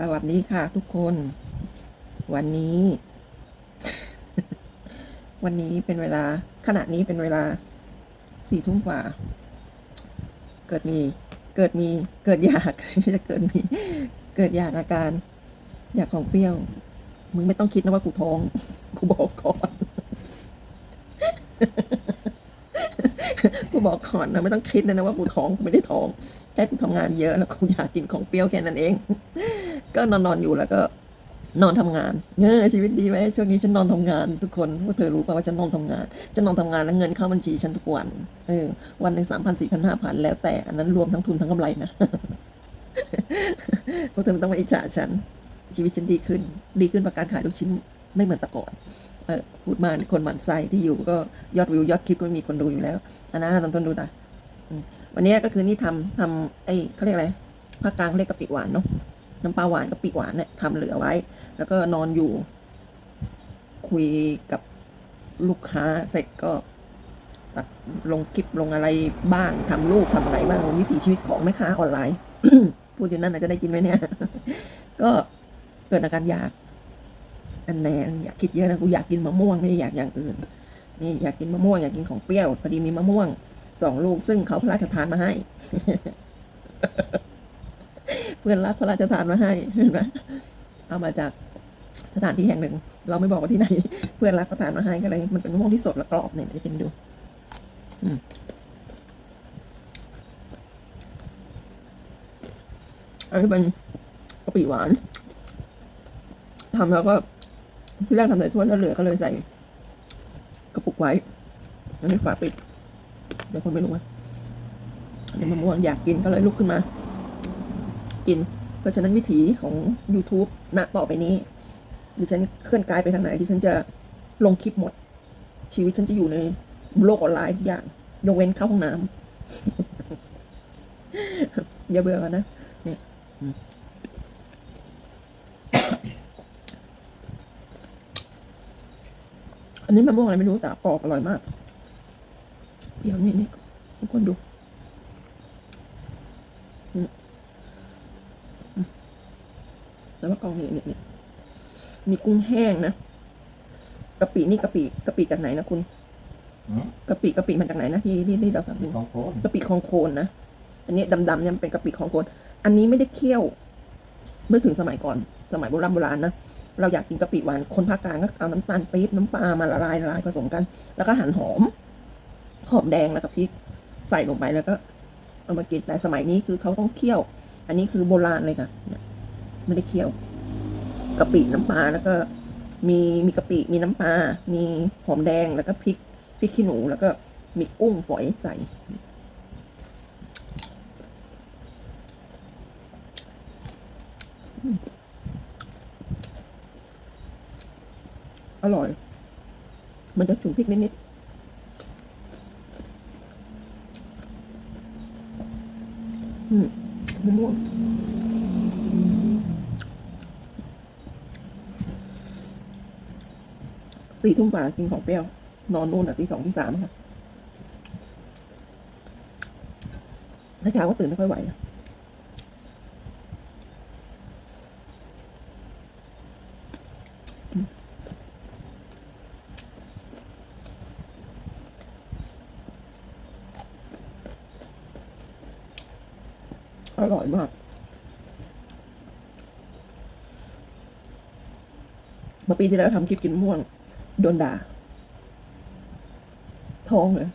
สวัสดีค่ะทุกคน วันนี้ วันนี้เป็นเวลาขณะนี้เป็นเวลาสี่ทุ่มกว่า เกิดมีเกิดมีเกิดอยากไม่ใช่เกิดมี เกิดอยากอาการ อยากของเปรี้ยว มึงไม่ต้องคิดนะว่ากูท้อง กูบอกก่อน กูบอกก่อนนะไม่ต้องคิดนะนะว่ากูท้องกูไม่ได้ท้องแค่กูทำงานเยอะแล้วกูอยากกินของเปรี้ยวแค่นั้นเอง ก็นอนนอนอยู่แล้วก็นอนทำงานเออชีวิตดีไหมช่วงนี้ฉันนอนทำงาน ทุกคนพวกเธอรู้ป่ะว่าฉันนอนทำงานฉันนอนทำงานแล้วเงินเข้าบัญชีฉันทุกวันเออวันหนึ่งสามพันสี่พันห้าพันแล้วแต่อันนั้นรวมทั้งทุนทั้งกำไรนะพวกเธอไม่ต้องมาอิจฉาฉัน ชีวิตฉันดีขึ้น ดีขึ้นประการขายลูกชิ้นไม่เหมือนแต่ก่อนเออพูดมาคนหมั่นไส้ที่อยู่ก็ยอดวิวยอดคลิปก็มีคนดูอยู่แล้วอันนั้นตอนต้นดูตาวันนี้ก็คือนี่ทำทำไอ้เขาเรียกอะไรภาคกลางเขาเรียกกะปิหวานเนาะ น้ำปลาหวานกับปีกหวานเนี่ยทำเหลือไว้ แล้วก็นอนอยู่ คุยกับลูกค้าเสร็จก็ตัดลงคลิปลงอะไรบ้างทำรูปทำอะไรบ้างวิถีชีวิตของแม่ค้าออนไลน์พูดอยู่นั่นนะจจะได้กินไหมเนี่ย ก็เกิดอาการอยาก อันแน่อยากคิดเยอะนะกูอยากกินมะม่วงไม่ได้อยากอย่างอื่น นี่อยากกินมะม่วงอยากกินของเปรี้ยวพอดีมีมะม่วงสองลูกซึ่งเขาพระราชทานมาให้ เพื่อนรักพระราชทานมาให้เห็นไหมเอามาจากสถานที่แห่งหนึ่ง เราไม่บอกว่าที่ไหน เพื่อนรักประทานมาให้ก็เลย มันเป็นมะม่วงที่สดและกรอบเนี่ยเดี๋ยวกินดูอันนี้เป็นกะปิหวานทำแล้วก็ที่แรกทำใส่ถ้วยแล้วเหลือก็เลยใส่กระปุกไว้อันนี้ฝาปิดเดี๋ยวคนไม่รู้ว่าอันนี้มะม่วงอยากกินก็เลยลุกขึ้นมา กิน เพราะฉะนั้นวิถีของ YouTube ณต่อไปนี้ดิฉันเคลื่อนกายไปทางไหนดิฉันจะลงคลิปหมด ชีวิตฉันจะอยู่ในโลกออนไลน์ทุกอย่างยกเว้นเข้าห้องน้ำอย่าเบื่อกันนะเนี่ยอันนี้มะม่วงอะไรไม่รู้แต่กรอบอร่อยมาก เดี๋ยวนี่นี่ทุกคนดู แล้วก็กองนี่เนี่ยเนี่ยมีกุ้งแห้งนะกะปินี่กะปิกะปิจากไหนนะคุณอืมกะปิกะปิมันจากไหนนะที่ที่ที่เราสั่งดูของโคนกะปิคลองโคนนะอันนี้ดำๆเนี่ยมันเป็นกะปิคลองโคน อันนี้ไม่ได้เคี่ยวเมื่อถึงสมัยก่อนสมัยโบราณโบราณนะเราอยากกินกะปิหวานคนภาคกลางก็เอาน้ำตาลปี๊บน้ำปลามาละลายละลายผสมกัน แล้วก็หั่นหอม หอมแดงแล้วก็พริกใส่ลงไปแล้วก็เอามากินแต่สมัยนี้คือเขาต้องเคี่ยว อันนี้คือโบราณเลยค่ะเนี่ย ไม่ได้เคี่ยวกะปิน้ำปลาแล้วก็มีมีกะปิมีน้ำปลา มีหอมแดงแล้วก็พริกพริกขี้หนูแล้วก็มีกุ้งฝอยใส่ อร่อย มันจะฉุนพริกนิดๆอืมมะม่วง สี่ทุ่มกว่ากินของเปรี้ยว นอนนู่นอะตีสองตีสามค่ะถ้าเช้าก็ตื่นไม่ค่อยไหวนะอร่อยมากมื่อปีที่แล้วทำคลิปกินม่วง โดนด่าท้องเลย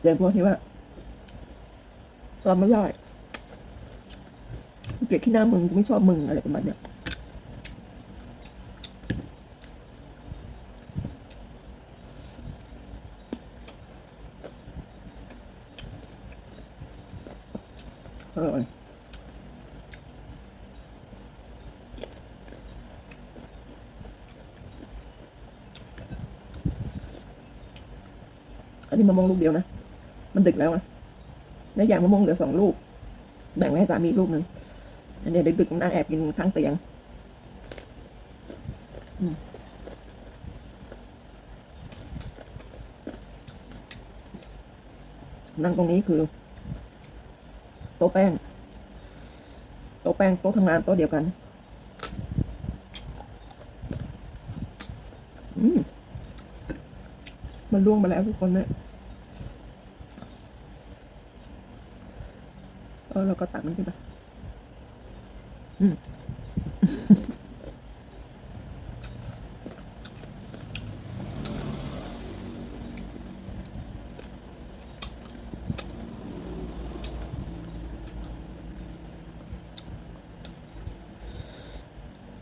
เดี๋ยวพวกที่ว่าเราไม่ได้เกลียดขี้หน้ามึงกูไม่ชอบมึงอะไรประมาณเนี้ยันนี้มะม่วงลูกเดียวนะ มันดึกแล้วนะในอย่างมะม่วงเหลือสองลูก แบ่งไว้ให้สามีลูกหนึ่ง อันนี้ดึกๆน่งแอบกินข้างเตียงนั่งตรงนี้คือ โต๊ะแป้ง โต๊ะแป้งโต๊ะทำงานโต๊ะเดียวกัน มันล่วงมาแล้วทุกคนเนะี่ย เออเราก็ตักมันขึ้นไปอืม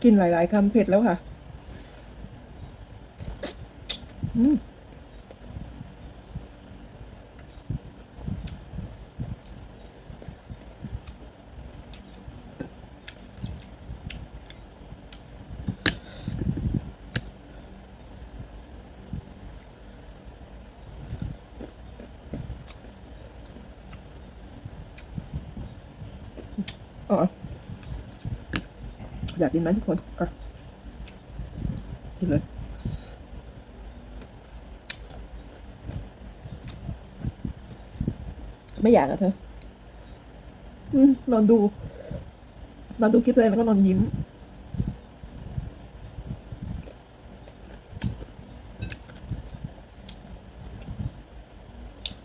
กินหลาย ๆคำเผ็ดแล้วค่ะ ออยากกินไหมทุกคน อะ กินเลยไม่อยากอะเธอ อืมนอนดู นอนดูคลิปตัวเองแล้วก็นอนยิ้ม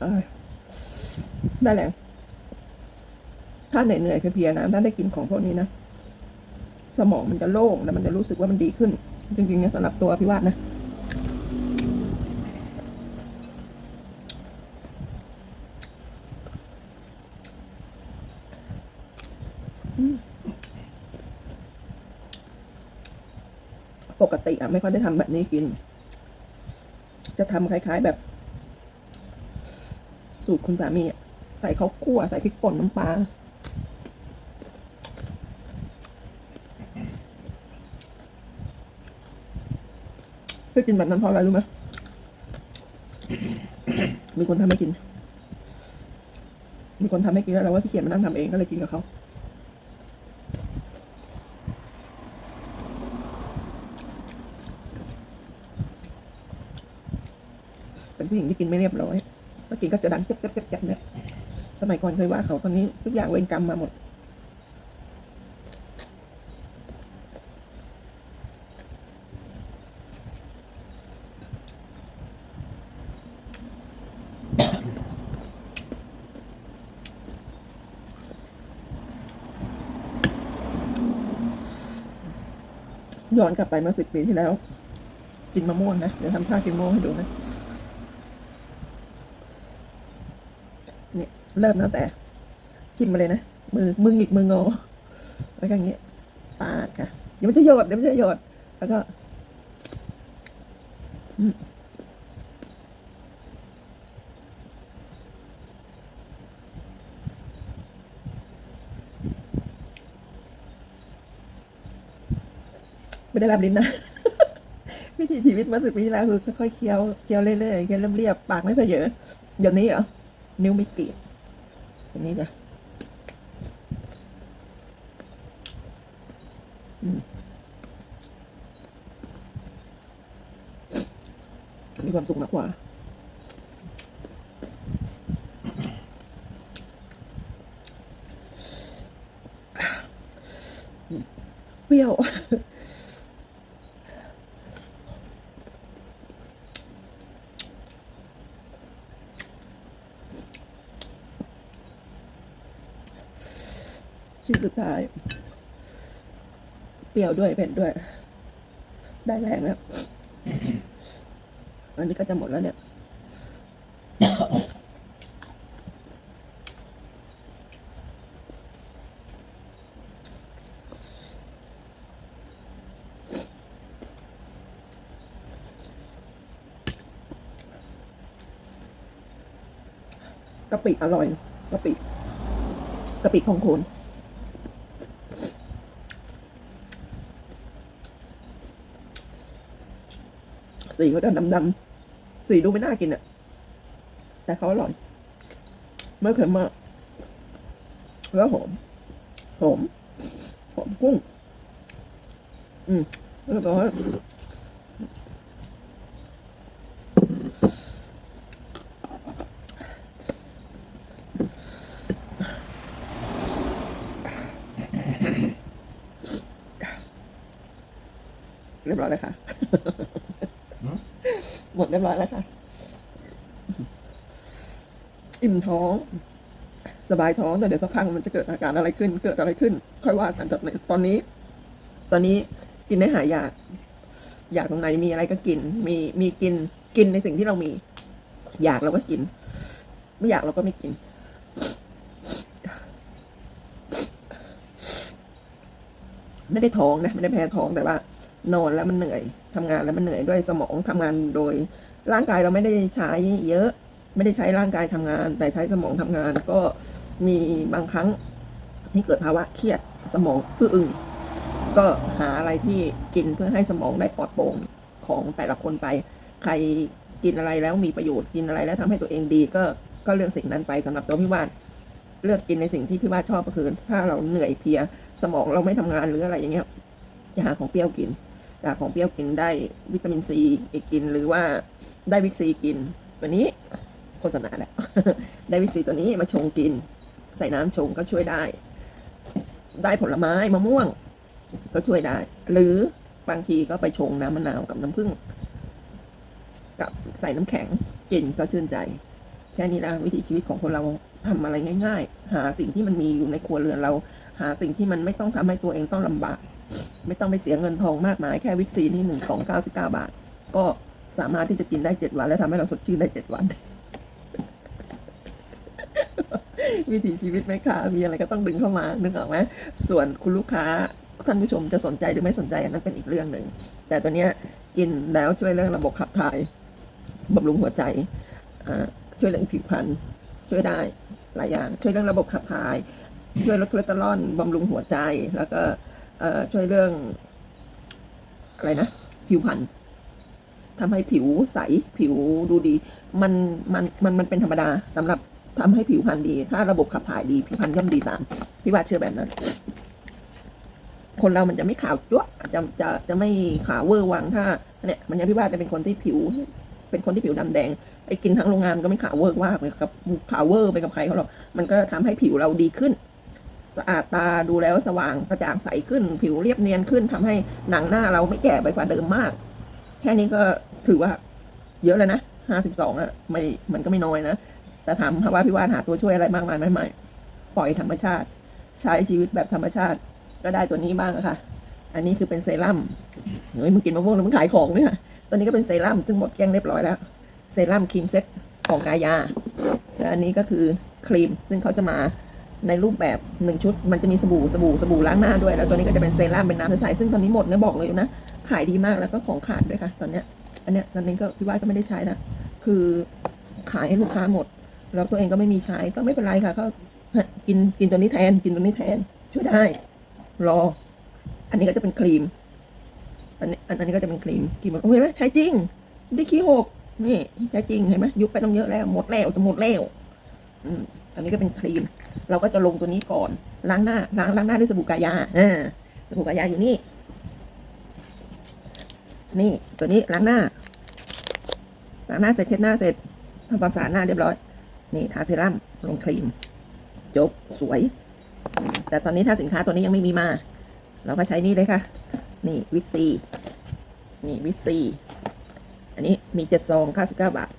เอ้ยได้แหละ ถ้าเหนื่อยๆเพลียๆนะถ้าได้กินของพวกนี้นะสมองมันจะโล่งแล้วมันจะรู้สึกว่ามันดีขึ้น จริงๆเนี่ยสำหรับตัวพี่วาดนะปกติอะไม่ค่อยได้ทำแบบนี้กิน จะทำคล้าย ๆแบบ สูตรคุณสามีอะใส่ข้าวคั่วใส่พริกป่นน้ำปลา เพื่อกินแบบนั้นเพราะอะไรรู้ไหมมีคนทำให้กิน มีคนทำให้กินแล้วเราว่าที่เกียจมานั่งทำเองก็เลยกินกับเขาเป็นผู้หญิงที่กินไม่เรียบร้อยถ้ากินก็จะดังเจ็บเจ็บเจ็บเจ็บเนี่ย สมัยก่อนเคยว่าเขาตอนนี้ทุกอย่างเวรกรรมมาหมด ย้อนกลับไปเมื่อสิบปีที่แล้ว กินมะม่วงนะเดี๋ยวทำท่ากินมะม่วงให้ดูนะเนี่ยเริ่มตั้งแต่ชิมมาเลยนะมือมือหงิกมืองอแล้วก็อย่างเงี้ยปาดค่ะเดี๋ยวมันจะหยดเดี๋ยวมันจะหยดแล้วก็ อืม ไม่ได้รับลิ้นนะ วิถีชีวิตมื่อสิบปีที่แล้วคือค่อยๆเคี้ยวเคี้ยวเรื่อยๆเคี้ยวเรียบๆปากไม่เพเยอะเดี๋ยวนี้เหรอนิ้วไม่เกลียดอย่างนี้จ้ะมมีความสุขมากกว่าเปรี้ยว ชิ้นสุดท้าย เปรี้ยวด้วยเผ็ดด้วย ได้แรงแล้วอันนี้ก็จะหมดแล้วเนี่ยกะปิอร่อยกะปิกะปิของโคน สีเขาจะดำๆสีดูไม่น่ากินอะแต่เขาอร่อยไม่เค็มมากแล้วหอม หอม หอมกุ้ง อืมเรียบร้อยเรียบร้อยเลยค่ะ หมดเรียบร้อยแล้วค่ะ อิ่มท้อง สบายท้องแต่เดี๋ยวสักพักมันจะเกิดอาการอะไรขึ้น เกิดอะไรขึ้น ค่อยว่ากันแต่ตอนนี้ ตอนนี้กินได้หายอยาก อยากตรงไหนมีอะไรก็กิน มีมีกินกินในสิ่งที่เรามี อยากเราก็กิน ไม่อยากเราก็ไม่กินไม่ได้ท้องนะไม่ได้แพ้ท้องแต่ว่า นอนแล้วมันเหนื่อย ทำงานแล้วมันเหนื่อยด้วยสมองทำงานโดย ร่างกายเราไม่ได้ใช้เยอะ ไม่ได้ใช้ร่างกายทำงาน แต่ใช้สมองทำงาน ก็มีบางครั้งที่เกิดภาวะเครียดสมองอื้ออึงก็หาอะไรที่กินเพื่อให้สมองได้ปลอดโปร่งของแต่ละคนไป ใครกินอะไรแล้วมีประโยชน์กินอะไรแล้วทำให้ตัวเองดีก็ก็เลือกสิ่งนั้นไปสำหรับตัวพี่ว่านเลือกกินในสิ่งที่พี่ว่านชอบก็คือถ้าเราเหนื่อยเพลีย สมองเราไม่ทำงานหรืออะไรอย่างเงี้ยจะหาของเปรี้ยวกิน จากของเปรี้ยวกินได้วิตามินซีอีกกิน หรือว่าได้วิกซีกิน ตัวนี้โฆษณาแหละได้วิกซีตัวนี้มาชงกิน ใส่น้ำชงก็ช่วยได้ ได้ผลไม้มะม่วง ก็ช่วยได้ หรือบางทีก็ไปชงน้ำมะนาวกับน้ำผึ้งกับใส่น้ำแข็งกินก็ชื่นใจ แค่นี้นะวิถีชีวิตของคนเราทำอะไรง่าย ๆ หาสิ่งที่มันมีอยู่ในครัวเรือนเรา หาสิ่งที่มันไม่ต้องทำให้ตัวเองต้องลำบาก ไม่ต้องไปเสียเงินทองมากมายแค่วิกซีนี่หนึ่งกล่องเก้าสิบเก้าบาท ก็สามารถที่จะกินได้เจ็ดวัน และทำให้เราสดชื่นได้เจ็ดวัน วิถีชีวิตไหมคะมีอะไรก็ต้องดึงเข้ามานึกออกไหมส่วนคุณลูกค้าท่านผู้ชมจะสนใจหรือไม่สนใจอันนั้นเป็นอีกเรื่องหนึ่ง แต่ตัวเนี้ยกินแล้วช่วยเรื่องระบบขับถ่ายบำรุงหัวใจช่วยเรื่องผิวพรรณช่วยได้หลายอย่าง ช่วยเรื่องระบบขับถ่าย ช่วยลดคอเลสเตอรอลบำรุงหัวใจแล้วก็ ช่วยเรื่องอะไรนะ ผิวพรรณทำให้ผิวใสผิวดูดี มันมันมันมันเป็นธรรมดาสำหรับทำให้ผิวพรรณดี ถ้าระบบขับถ่ายดีผิวพรรณย่อมดีตามพี่ว่าเชื่อแบบนั้น คนเรามันจะไม่ขาวจ้วะจะจะจะไม่ขาวเวอร์วังถ้าเนี่ยมันยังพี่ว่าจะเป็นคนที่ผิว เป็นคนที่ผิวดำแดงไอ้กินทั้งโรงงานก็ไม่ขาวเวอร์ว่าไปกับขาวเวอร์ไปกับใครเขาหรอกมันก็ทำให้ผิวเราดีขึ้น สะอาดตาดูแล้วสว่างกระจ่างใสขึ้น ผิวเรียบเนียนขึ้นทำให้หนังหน้าเราไม่แก่ไปกว่าเดิมมาก แค่นี้ก็ถือว่า เยอะแล้วนะห้าสิบสองอะไม่มันก็ไม่น้อยนะแต่ถามว่าพี่ว่านหาตัวช่วยอะไรมากมายไม่ไม่ปล่อยธรรมชาติ ใช้ชีวิตแบบธรรมชาติ ก็ได้ตัวนี้บ้างอะค่ะ อันนี้คือเป็นเซรั่มเฮ้ยมึงกินมะม่วงแล้วมึงขายของเนี่ยตัวนี้ก็เป็นเซรั่มซึ่งหมดแกงเรียบร้อยแล้วเซรั่มครีมเซ็ตของกายาและอันนี้ก็คือครีมซึ่งเขาจะมา ในรูปแบบหนึ่งชุด มันจะมีสบู่สบู่สบู่ล้างหน้าด้วย แล้วตัวนี้ก็จะเป็นเซรั่มเป็นน้ำใสๆซึ่งตอนนี้หมดนะบอกเลยนะ ขายดีมากแล้วก็ของขาดด้วยค่ะ ตอนเนี้ย อันเนี้ยตอนนี้ก็พี่ว่าก็ไม่ได้ใช้นะคือขายให้ลูกค้าหมด แล้วตัวเองก็ไม่มีใช้ก็ไม่เป็นไรค่ะก็กินกินตัวนี้แทน กินตัวนี้แทน ช่วยได้ รอ อันนี้ก็จะเป็นครีม อันนี้อันนี้ก็จะเป็นครีมครีมเห็นไหมใช้จริงไม่ขี้หกนี่ใช้จริงเห็นไหมยุบไปต้องเยอะแล้วหมดแล้วจะหมดแล้วอืม อันนี้ก็เป็นครีม เราก็จะลงตัวนี้ก่อน ล้างหน้า ล้างล้างหน้าด้วยสบู่กายาอ่าสบู่กายาอยู่นี่ นี่ตัวนี้ล้างหน้า ล้างหน้าเสร็จเช็ดหน้าเสร็จทำความสะอาดหน้าเรียบร้อย นี่ทาเซรั่มลงครีม จบสวย แต่ตอนนี้ถ้าสินค้าตัวนี้ยังไม่มีมา เราก็ใช้นี่เลยค่ะ นี่วิกซี นี่วิกซี อันนี้มีเจ็ดซองเก้าสิบเก้าบาท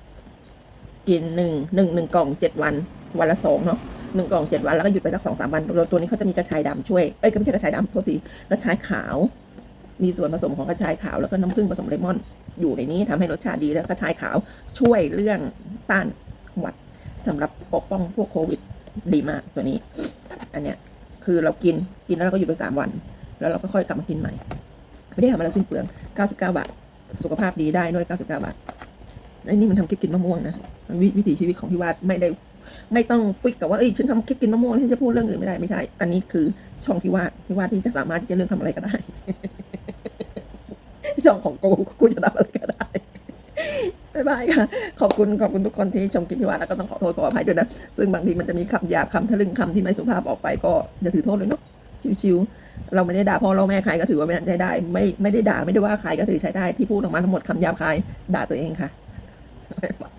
กินหนึ่งหนึ่งหนึ่งกล่องเจ็ดวัน วันละสองเนาะหนึ่งกล่องเจ็ดวันแล้วก็หยุดไปสักสองสามวันตัวตัวนี้เขาจะมีกระชายดำช่วยเอ้ยก็ไม่ใช่กระชายดำโทษทีกระชายขาว มีส่วนผสมของกระชายขาวแล้วก็น้ำผึ้งผสมเลมอนอยู่ในนี้ทำให้รสชาติดีแล้วกระชายขาวช่วยเรื่องต้านหวัดสำหรับปกป้องพวกโควิดดีมากตัวนี้ อันเนี้ยคือเรากินกินแล้วเราก็หยุดไปสามวัน แล้วเราก็ค่อยกลับมากินใหม่ ไม่ได้ทำอะไรสิ้นเปลือง 99 บาท สุขภาพดีได้ด้วย 99 บาทไอ้นี่มันทำคลิปกินมะม่วงนะวิถีชีวิตของพี่วาดไม่ได้ ไม่ต้องฟิกกับว่าเอ้ยฉันทำคลิปกินมะม่วงฉันจะพูดเรื่องอื่นไม่ได้ไม่ใช่ อันนี้คือช่องพี่วาพี่วาที่จะสามารถที่จะเลือกทำอะไรก็ได้ ช่องของกูกูจะทำอะไรก็ได้บ๊ายบายค่ะ ขอบคุณขอบคุณทุกคนที่ชมคลิปพี่วาแล้วก็ต้องขอโทษขออภัยด้วยนะ ซึ่งบางทีมันจะมีคำหยาบคำทะลึ่งคำที่ไม่สุภาพออกไปก็อย่าถือโทษเลยเนาะชิวๆเราไม่ได้ด่าพ่อเราแม่ใครก็ถือว่าไม่ใช้ได้ ไม่ไม่ได้ด่าไม่ได้ว่าใครก็ถือใช้ได้ที่พูดออกมาทั้งหมดคำหยาบคายด่าตัวเองค่ะบายบาย